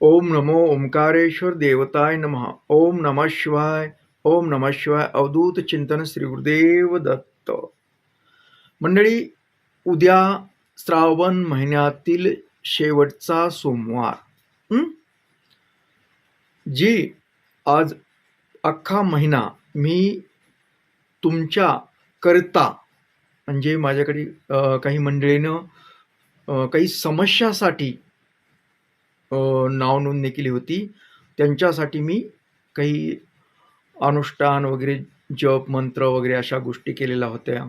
ओम नमो ओंकारेश्वर देवताय नमः। ओम नमः शिवाय ओम नमः शिवाय अवधूत चिंतन श्री गुरुदेव दत्त। मंडळी उद्या श्रावण महिन्यातील शेवटचा सोमवार जी आज अख्खा महिना मी तुमच्या करता म्हणजे माझ्याकडे काही मंडळीनं काही समस्यासाठी नावनोंदणी नाव नोंदणी केली होती. त्यांच्यासाठी मी काही अनुष्ठान वगैरे जप मंत्र वगैरे अशा गोष्टी केलेल्या होत्या.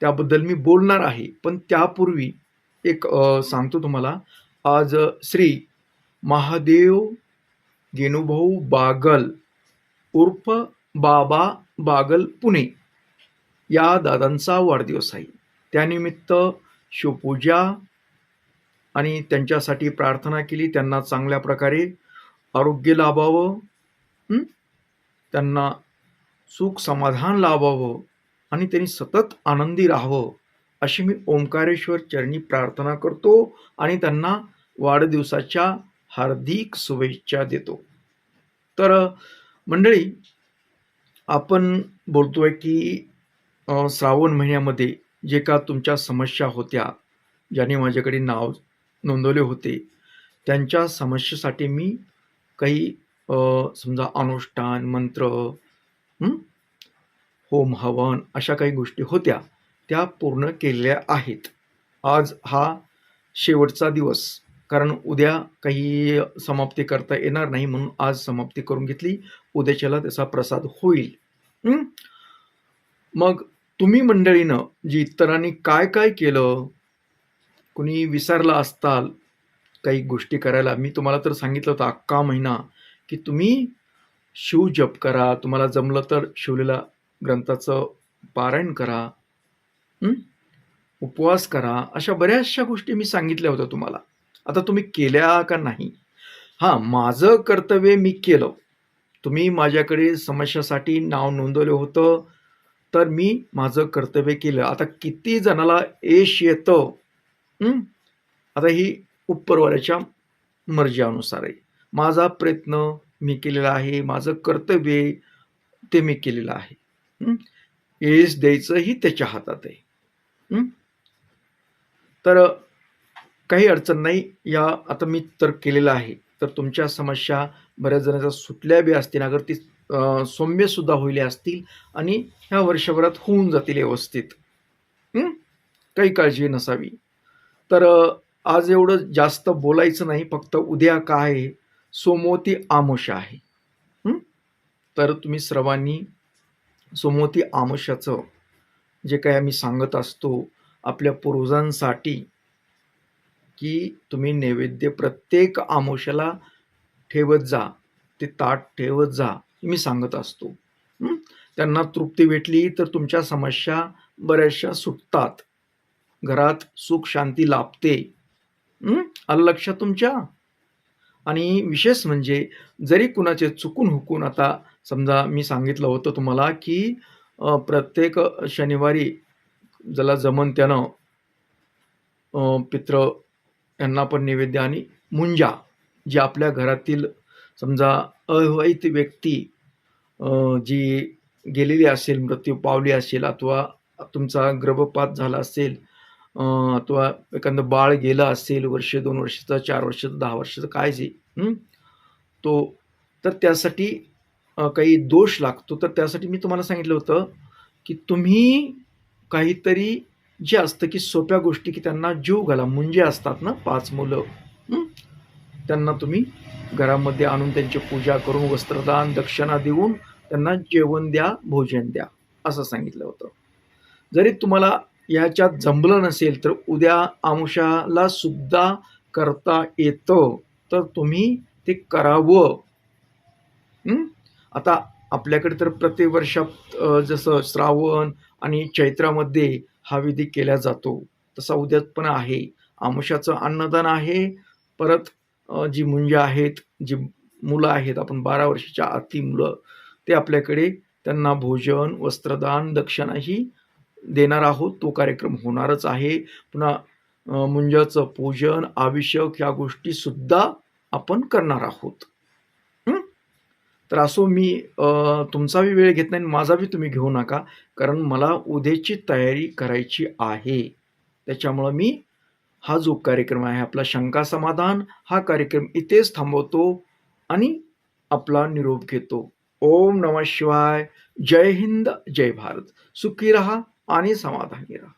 त्याबद्दल मी बोलणार आहे. पण त्यापूर्वी एक सांगतो तुम्हाला. आज श्री महादेव गेनुभाऊ बागल उर्फ बाबा बागल पुणे या दादांचा वाढदिवस आहे. त्यानिमित्त शिवपूजा आणि त्यांच्यासाठी प्रार्थना केली त्यांना चांगल्या प्रकारे आरोग्य लाभावं त्यांना सुख समाधान लाभावं आणि त्यांनी सतत आनंदी राहावं अशी मी ओंकारेश्वर चरणी प्रार्थना करतो आणि त्यांना वाढदिवसाच्या हार्दिक शुभेच्छा देतो. तर मंडळी आपण बोलतोय की श्रावण महिन्यामध्ये जे का तुमच्या समस्या होत्या ज्याने माझ्याकडे नाव नोंदवले होते. त्यांच्या समस्येसाठी मी काही समजा अनुष्ठान मंत्र होम हवन अशा काही गोष्टी होत्या. त्या पूर्ण केलेल्या आहेत. आज हा शेवटचा दिवस. कारण उद्या काही समाप्ती करता येणार नाही म्हणून आज समाप्ती करून घेतली. उद्याच्याला त्याचा प्रसाद होईल. मग तुम्ही मंडळीनं जी इतरांनी काय काय केलं? कुणी विसरला असताल काही गोष्टी करायला मी तुम्हाला तर सांगितलं होतं अख्खा महिना की तुम्ही शिव जप करा तुम्हाला जमलं तर शिवलेला ग्रंथाचं पारायण करा उपवास करा अशा बऱ्याचशा गोष्टी मी सांगितल्या होत्या तुम्हाला. आता तुम्ही केल्या का नाही? हां माझं कर्तव्य मी केलं. तुम्ही माझ्याकडे समस्यासाठी नाव नोंदवलं होतं तर मी माझं कर्तव्य केलं. आता किती जणाला यश येतं आता ही उपरवाल्याच्या मर्जीनुसार आहे माझा प्रयत्न मी केलेला आहे माझं कर्तव्य ते मी केलेलं आहे. येस द्यायचं द्यायचंही त्याच्या हातात आहे. तर काही अडचण नाही. या आता मी तर केलेलं आहे. तर तुमच्या समस्या बऱ्याच जणांच्या सुटल्या बी असतील अगर ती सौम्यसुद्धा होईल असतील आणि ह्या वर्षभरात होऊन जातील व्यवस्थित. काही काळजी नसावी. तर आज एवढं जास्त बोलायचं नाही फक्त उद्या काय आहे? सोमवती आमोशा आहे. तर तुम्ही सर्वांनी सोमवती आमोशाचं जे काही आम्ही सांगत असतो आपल्या पूर्वजांसाठी की तुम्ही नैवेद्य प्रत्येक आमोशाला ठेवत जा ते ताट ठेवत जा मी सांगत असतो. त्यांना तृप्ती भेटली तर तुमच्या समस्या बऱ्याचशा सुटतात. घरात सुख शांती लाभते. आलं लक्षात तुमच्या? आणि विशेष म्हणजे जरी कुणाचे चुकून हुकून आता समजा मी सांगितलं होतं तुम्हाला की प्रत्येक शनिवारी ज्याला जमन त्यानं पित्र यांना पण नैवेद्य आणि मुंजा जी आपल्या घरातील समजा अविवाहित व्यक्ती जी गेलेली असेल मृत्यू पावली असेल अथवा तुमचा गर्भपात झाला असेल अथवा एखादं बाळ गेलं असेल वर्ष दोन वर्षाचं चार वर्षाचं दहा वर्षाचं काय जे तो तर त्यासाठी काही दोष लागतो. तर त्यासाठी मी तुम्हाला सांगितलं होतं की तुम्ही काहीतरी जे असतं की सोप्या गोष्टी की त्यांना जीव घाला. मुंजे असतात ना पाच मुलं त्यांना तुम्ही घरामध्ये आणून त्यांची पूजा करून वस्त्रदान दक्षिणा देऊन त्यांना जेवण द्या भोजन द्या असं सांगितलं होतं. जरी तुम्हाला याच्यात जमलं नसेल तर उद्या आमुषाला सुद्धा करता येतं. तर तुम्ही ते करावं. आता आपल्याकडे तर प्रत्येक वर्षात जसं श्रावण आणि चैत्रामध्ये हा विधी केला जातो. तसा उद्यात पण आहे. आमुषाचं अन्नदान आहे. परत जी मुंजे आहेत जी मुलं आहेत आपण बारा वर्षाच्या आती मुलं ते आपल्याकडे त्यांना भोजन वस्त्रदान दक्षिणाही देणार आहोत. तो कार्यक्रम होणारच आहे. पुन्हा मुंजाचं पूजन आवश्यक ह्या गोष्टीसुद्धा आपण करणार आहोत. तर असो मी तुमचाही वेळ घेत नाही आणि माझाही तुम्ही घेऊ नका कारण मला उद्याची तयारी करायची आहे. त्याच्यामुळं मी हा जो कार्यक्रम आहे आपला शंका समाधान हा कार्यक्रम इथेच थांबवतो आणि आपला निरोप घेतो. ओम नमः शिवाय. जय हिंद जय भारत. सुखी रहा. आणि समाधानी राहा.